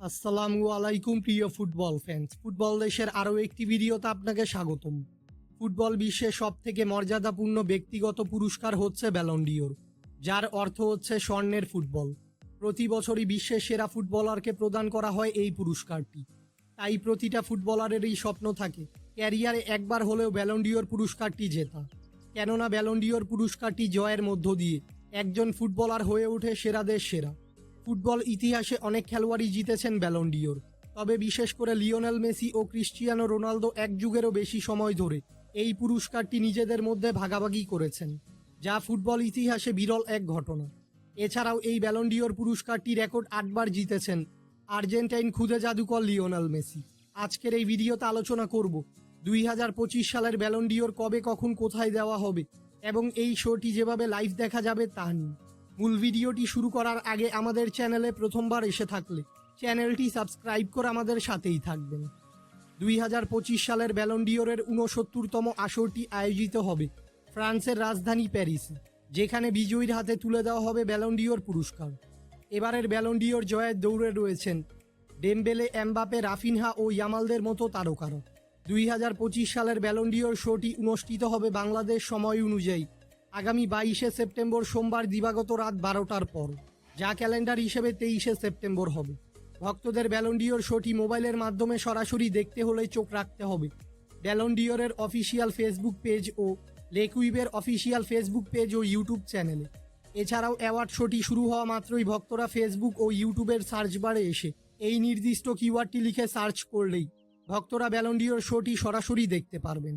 আসসালামু আলাইকুম, প্রিয় ফুটবল ফ্যান্স ফুটবল দেশের আরও একটি ভিডিওতে আপনাকে স্বাগতম। ফুটবল বিশ্বের সব থেকে মর্যাদাপূর্ণ ব্যক্তিগত পুরস্কার হচ্ছে ব্যালন্ডিওর যার অর্থ হচ্ছে স্বর্ণের ফুটবল। প্রতি বছরই বিশ্বের সেরা ফুটবলারকে প্রদান করা হয় এই পুরস্কারটি। তাই প্রতিটা ফুটবলারেরই স্বপ্ন থাকে, ক্যারিয়ারে একবার হলেও ব্যালন্ডিওর পুরস্কারটি জেতা। কেননা ব্যালন্ডিওর পুরস্কারটি জয়ের মধ্য দিয়ে একজন ফুটবলার হয়ে ওঠে সেরাদের সেরা। ফুটবল ইতিহাসে অনেক খেলোয়াড়ই জিতেছেন ব্যালন্ডিওর তবে বিশেষ করে লিওনেল মেসি ও ক্রিস্টিয়ানো রোনালদো এক যুগেরও বেশি সময় ধরে এই পুরস্কারটি নিজেদের মধ্যে ভাগাভাগি করেছেন, যা ফুটবল ইতিহাসে বিরল এক ঘটনা। এছাড়াও এই ব্যালন্ডিওর পুরস্কারটি রেকর্ড আটবার জিতেছেন আর্জেন্টাইন খুদে জাদুকর লিওনেল মেসি। আজকের এই ভিডিওতে আলোচনা করব, দুই হাজার পঁচিশ সালের ব্যালন্ডিওর কবে, কখন, কোথায় দেওয়া হবে এবং এই শোটি যেভাবে লাইভ দেখা যাবে তা নিয়ে। মূল ভিডিওটি শুরু করার আগে আমাদের চ্যানেলে প্রথমবার এসে থাকলে চ্যানেলটি সাবস্ক্রাইব করে আমাদের সাথেই থাকবেন। দুই হাজার পঁচিশ সালের ব্যালন্ডিওরের ঊনসত্তরতম আসরটি আয়োজিত হবে ফ্রান্সের রাজধানী প্যারিসে, যেখানে বিজয়ীর হাতে তুলে দেওয়া হবে ব্যালন্ডিওর পুরস্কার। এবারের ব্যালন্ডিওর জয়ের দৌড়ে রয়েছেন ডেমবেলে এমবাপে রাফিনহা ও ইয়ামালদের মতো তারকারা। দুই হাজার পঁচিশ সালের ব্যালন্ডিওর শোটি অনুষ্ঠিত হবে বাংলাদেশ সময় অনুযায়ী। আগামী বাইশে সেপ্টেম্বর সোমবার দিবাগত রাত বারোটার পর, যা ক্যালেন্ডার হিসেবে তেইশে সেপ্টেম্বর হবে। ভক্তদের ব্যালন্ডিওর শোটি মোবাইলের মাধ্যমে সরাসরি দেখতে হলে চোখ রাখতে হবে। ব্যালন্ডিওরের অফিসিয়াল ফেসবুক পেজ ও লেকুইবের অফিসিয়াল ফেসবুক পেজ ও ইউটিউব চ্যানেলে। এছাড়াও অ্যাওয়ার্ড শোটি শুরু হওয়া মাত্রই ভক্তরা ফেসবুক ও ইউটিউবের সার্চ বারে এসে এই নির্দিষ্ট কিওয়ার্ডটি লিখে সার্চ করলেই ভক্তরা ব্যালন্ডিওর শোটি সরাসরি দেখতে পারবেন।